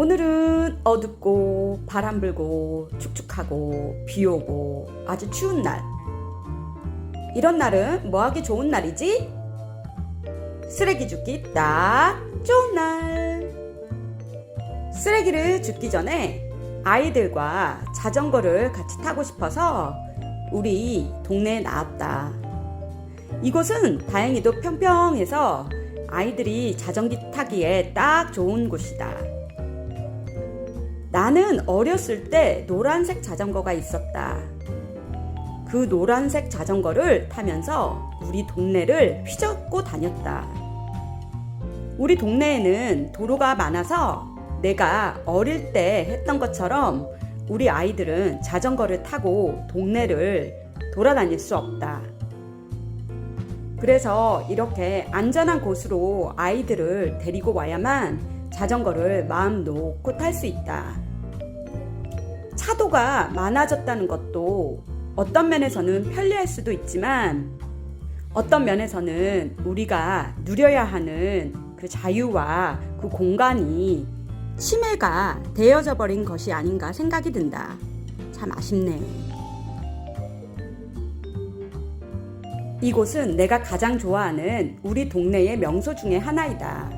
오늘은 어둡고 바람 불고 축축하고 비 오고 아주 추운 날. 이런 날은 뭐 하기 좋은 날이지? 쓰레기 줍기 딱 좋은 날. 쓰레기를 줍기 전에 아이들과 자전거를 같이 타고 싶어서 우리 동네에 나왔다. 이곳은 다행히도 평평해서 아이들이 자전기 타기에 딱 좋은 곳이다. 나는 어렸을 때 노란색 자전거가 있었다. 그 노란색 자전거를 타면서 우리 동네를 휘젓고 다녔다. 우리 동네에는 도로가 많아서 내가 어릴 때 했던 것처럼 우리 아이들은 자전거를 타고 동네를 돌아다닐 수 없다. 그래서 이렇게 안전한 곳으로 아이들을 데리고 와야만 자전거를 마음 놓고 탈 수 있다. 차도가 많아졌다는 것도 어떤 면에서는 편리할 수도 있지만 어떤 면에서는 우리가 누려야 하는 그 자유와 그 공간이 침해가 되어져 버린 것이 아닌가 생각이 든다. 참 아쉽네. 이곳은 내가 가장 좋아하는 우리 동네의 명소 중에 하나이다.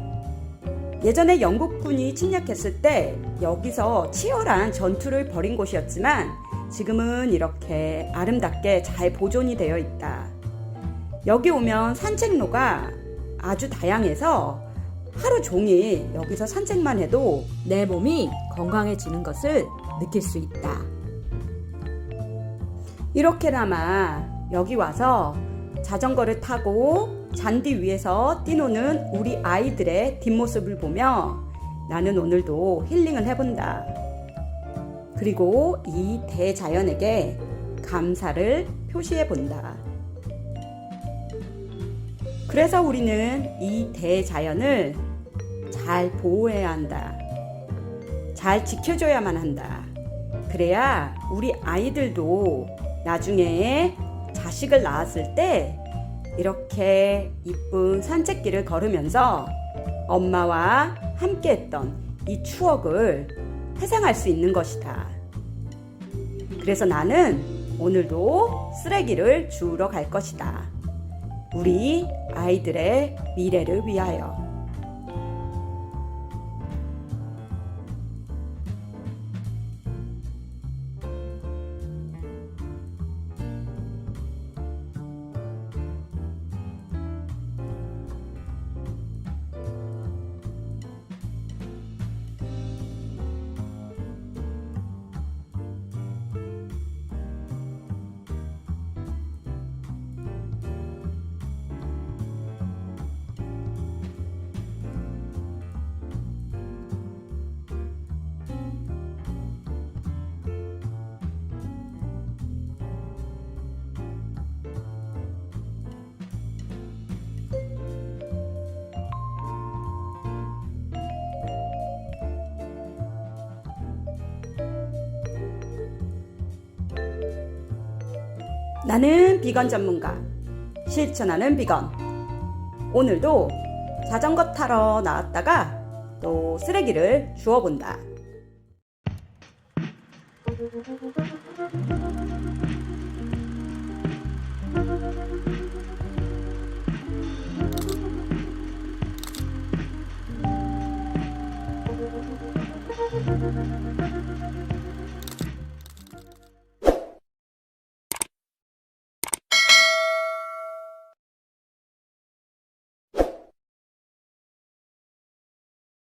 예전에 영국군이 침략했을 때 여기서 치열한 전투를 벌인 곳이었지만 지금은 이렇게 아름답게 잘 보존이 되어 있다. 여기 오면 산책로가 아주 다양해서 하루 종일 여기서 산책만 해도 내 몸이 건강해지는 것을 느낄 수 있다. 이렇게나마 여기 와서 자전거를 타고 잔디 위에서 뛰노는 우리 아이들의 뒷모습을 보며 나는 오늘도 힐링을 해본다. 그리고 이 대자연에게 감사를 표시해 본다. 그래서 우리는 이 대자연을 잘 보호해야 한다. 잘 지켜줘야만 한다. 그래야 우리 아이들도 나중에 자식을 낳았을 때 이렇게 이쁜 산책길을 걸으면서 엄마와 함께 했던 이 추억을 회상할 수 있는 것이다. 그래서 나는 오늘도 쓰레기를 주우러 갈 것이다. 우리 아이들의 미래를 위하여. 나는 비건 전문가. 실천하는 비건. 오늘도 자전거 타러 나왔다가 또 쓰레기를 주워본다.